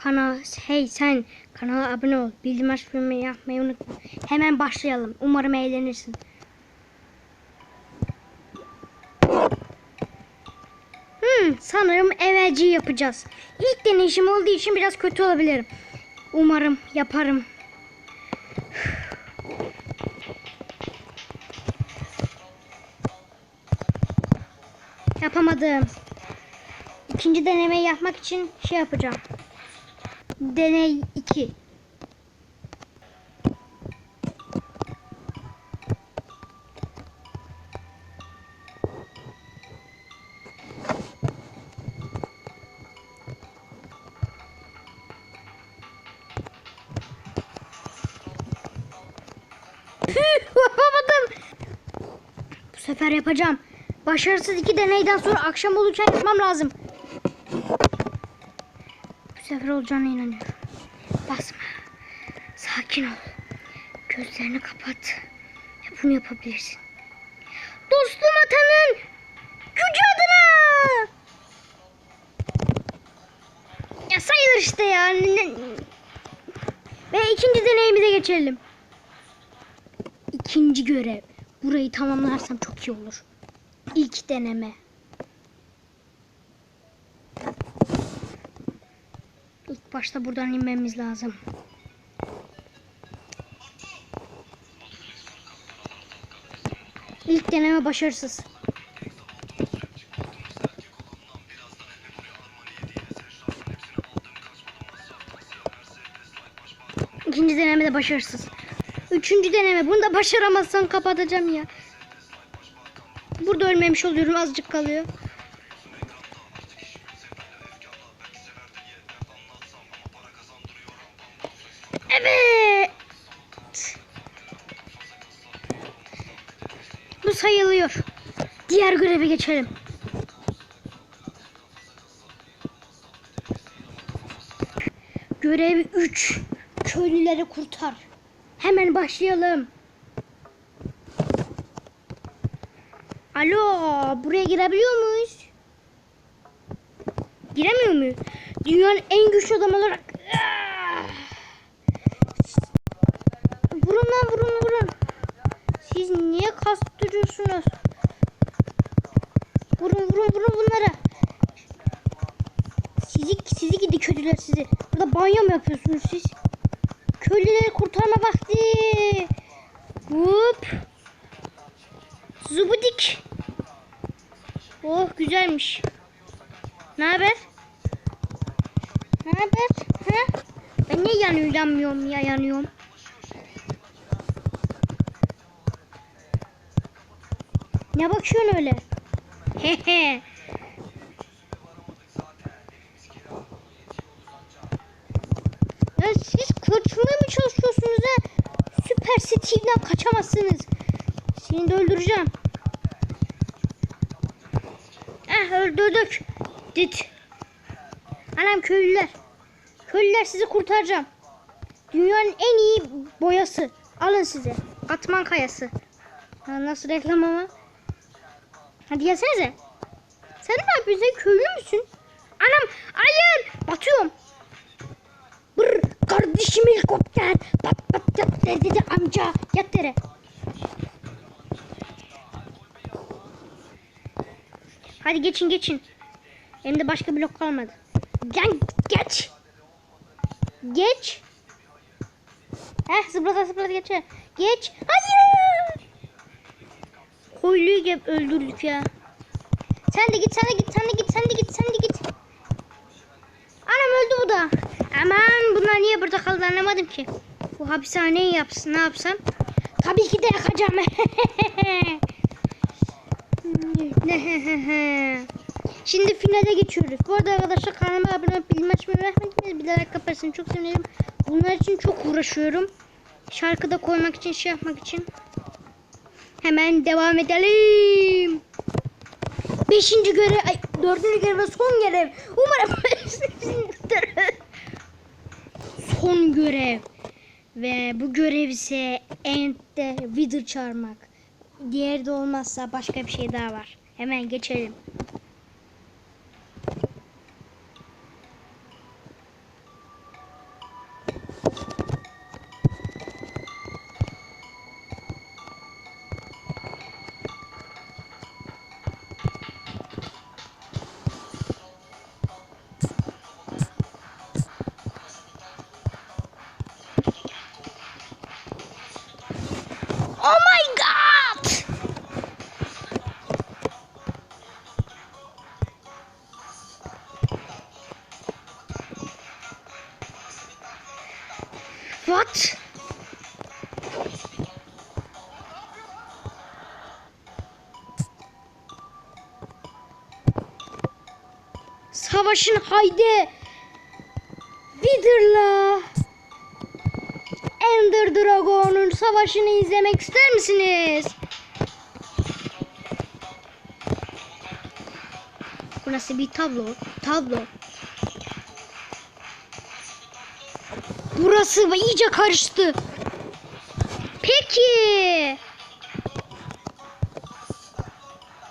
Kanal, hey sen kanala abone ol. Bildirim açmayı yapmayı unutma. Hemen başlayalım. Umarım eğlenirsin. Hmm, sanırım evvelci yapacağız. İlk deneyişim olduğu için biraz kötü olabilirim. Umarım yaparım. Yapamadım. İkinci denemeyi yapmak için şey yapacağım. Deney 2. Yapamadım. Bu sefer yapacağım. Başarısız iki deneyden sonra akşam olurken yapmam lazım. Sefer olacağına inanıyorum. Basma. Sakin ol. Gözlerini kapat. Ve bunu yapabilirsin. Dostum atanın gücü adına. Ya sayılır işte ya. Ve ikinci deneyimize geçelim. İkinci görev. Burayı tamamlarsam çok iyi olur. İlk deneme. İlk başta buradan inmemiz lazım. İlk deneme başarısız. İkinci deneme de başarısız. Üçüncü deneme. Bunu da başaramazsam kapatacağım ya. Burada ölmemiş oluyorum. Azıcık kalıyor. Evet. Bu sayılıyor. Diğer göreve geçelim. Görev 3. Köylüleri kurtar. Hemen başlayalım. Alo, buraya girebiliyor muyuz? Giremiyor muyuz? Dünyanın en güçlü adam olarak. Ah! Vurun lan vurun vurun. Siz niye kastırıyorsunuz? Vurun vurun vurun bunlara. Sizi, sizi gidi kötüler sizi. Burada banyo mu yapıyorsunuz siz? Köylüleri kurtarma vakti. Hop. Zubudik. Oh güzelmiş. Ne haber? Ne haber? Ha? Ben niye yanıyor yanmıyorum ya yanıyorum? Ne bakıyorsun öyle? Hehe. Ya siz kaçmaya mı çalışıyorsunuz ha? Süper Steve'den kaçamazsınız. Seni de öldüreceğim. Eh öldürdük. Dit. Anam köylüler. Köylüler sizi kurtaracağım. Dünyanın en iyi boyası. Alın size. Katman kayası. Ha, nasıl reklam ama? Hadi gelsenize. Sen ne yapıyorsun? Köylü müsün? Anam hayır. Batıyorum. Brr, kardeşim helikopter. Pat pat yat dedi amca. Yat yere. Hadi geçin geçin. Elimde başka blok kalmadı. Gel geç. Geç. Heh zıplata zıplata geç. Geç. Hayır. Koyluyu gep öldürdük ya. Sen de git sen de git sen de git sen de git sen de git. Anam öldü bu da. Aman bunlar niye burada kaldı anlamadım ki. Bu hapishaneyi yapsın ne yapsam? Tabii ki de yakacağım. Şimdi finale geçiyoruz. Bu arada arkadaşlar kanalıma abone olup bildirim açmayı unutmayın. Bir like yaparsanız çok sevinirim. Bunlar için çok uğraşıyorum. Şarkıda koymak için şey yapmak için. Hemen devam edelim. Beşinci görev, ay, dördüncü görev ve son görev. Umarım son görev. Ve bu görev ise End'de Wither çağırmak. Diğeri de olmazsa başka bir şey daha var. Hemen geçelim. What? Savaşın haydi. Wither'la Ender Dragon'un savaşını izlemek ister misiniz? Burası bir tablo. Tablo. Burası iyice karıştı.